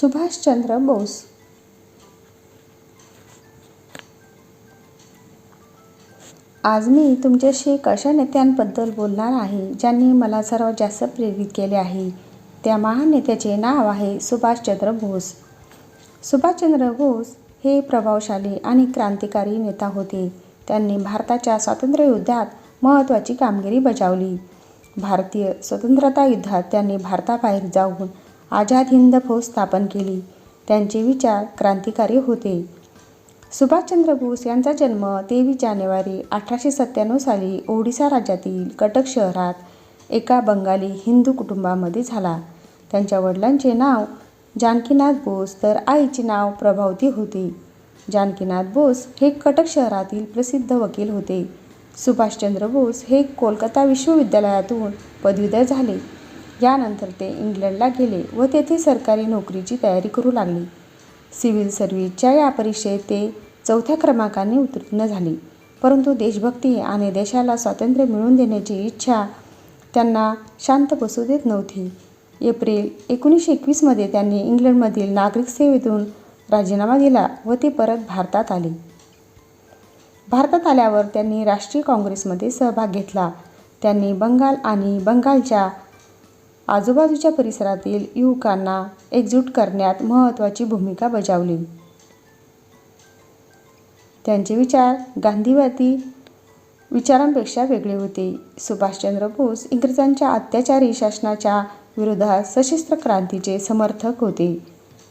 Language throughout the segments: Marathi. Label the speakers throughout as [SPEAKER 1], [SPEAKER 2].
[SPEAKER 1] सुभाषचंद्र बोस. आज मी तुमच्याशी एक अशा नेत्यांबद्दल बोलणार आहे ज्यांनी मला सर्वात जास्त प्रेरित केले आहे त्या महान नेत्याचे नाव आहे सुभाषचंद्र बोस. सुभाषचंद्र बोस हे प्रभावशाली आणि क्रांतिकारी नेता होते. त्यांनी भारताच्या स्वातंत्र्ययुद्धात महत्त्वाची कामगिरी बजावली. भारतीय स्वतंत्रता युद्धात त्यांनी भारताबाहेर जाऊन आझाद हिंद फौज स्थापन केली. त्यांचे विचार क्रांतिकारी होते. सुभाषचंद्र बोस यांचा जन्म तेवीस जानेवारी अठराशे सत्त्याण्णव साली ओडिसा राज्यातील कटक शहरात एका बंगाली हिंदू कुटुंबामध्ये झाला. त्यांच्या वडिलांचे नाव जानकीनाथ बोस तर आईचे नाव प्रभावती होते. जानकीनाथ बोस हे कटक शहरातील प्रसिद्ध वकील होते. सुभाषचंद्र बोस हे कोलकाता विश्वविद्यालयातून पदवीधर झाले. यानंतर ते इंग्लंडला गेले व तेथे सरकारी नोकरीची तयारी करू लागले. सिव्हिल सर्व्हिसच्या या परीक्षेत ते चौथ्या क्रमांकाने उत्तीर्ण झाले. परंतु देशभक्ती आणि देशाला स्वातंत्र्य मिळवून देण्याची इच्छा त्यांना शांत बसू देत नव्हती. एप्रिल एकोणीसशे एकवीसमध्ये त्यांनी इंग्लंडमधील नागरिक सेवेतून राजीनामा दिला व ते परत भारतात आले. भारतात आल्यावर त्यांनी राष्ट्रीय काँग्रेसमध्ये सहभाग घेतला. त्यांनी बंगाल आणि बंगालच्या आजूबाजूच्या परिसरातील युवकांना एकजूट करण्यात महत्त्वाची भूमिका बजावली. त्यांचे विचार गांधीवादी विचारांपेक्षा वेगळे होते. सुभाषचंद्र बोस इंग्रजांच्या अत्याचारी शासनाच्या विरोधात सशस्त्र क्रांतीचे समर्थक होते.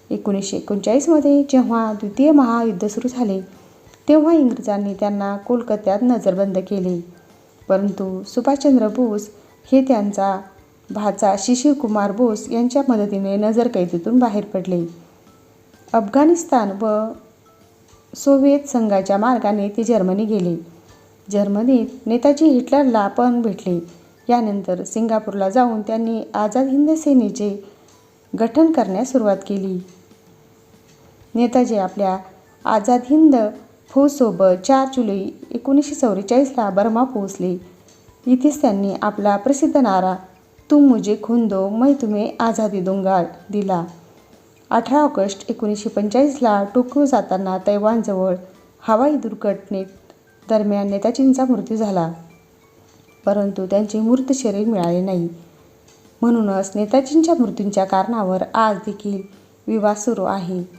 [SPEAKER 1] एकोणीसशे एकोणचाळीसमध्ये जेव्हा द्वितीय महायुद्ध सुरू झाले तेव्हा इंग्रजांनी त्यांना कोलकात्यात नजरबंद केले. परंतु सुभाषचंद्र बोस हे त्यांचा भाचा शिशिरकुमार बोस यांच्या मदतीने नजरकैदेतून बाहेर पडले. अफगाणिस्तान व सोव्हिएत संघाच्या मार्गाने ते जर्मनी गेले. जर्मनीत नेताजी हिटलरला पण भेटले. यानंतर सिंगापूरला जाऊन त्यांनी आझाद हिंद सेनेचे गठन करण्यास सुरुवात केली. नेताजी आपल्या आझाद हिंद फौजसोबत चार जुलै एकोणीसशे चौवेचाळीसला बर्मा पोहोचले. इथेच त्यांनी आपला प्रसिद्ध नारा तुम मुझे खून दो मैं तुम्हें आझादी दूंगा दिला। अठरा ऑगस्ट एकोणीसशे पंचेचाळीसला टोकियो जाताना तैवानजवळ हवाई दुर्घटनेत दरम्यान नेताजींचा मृत्यू झाला. परंतु त्यांचे मूर्त शरीर मिळाले नाही. म्हणूनच नेताजींच्या मृत्यूंच्या कारणावर आज देखील विवाद सुरू आहे.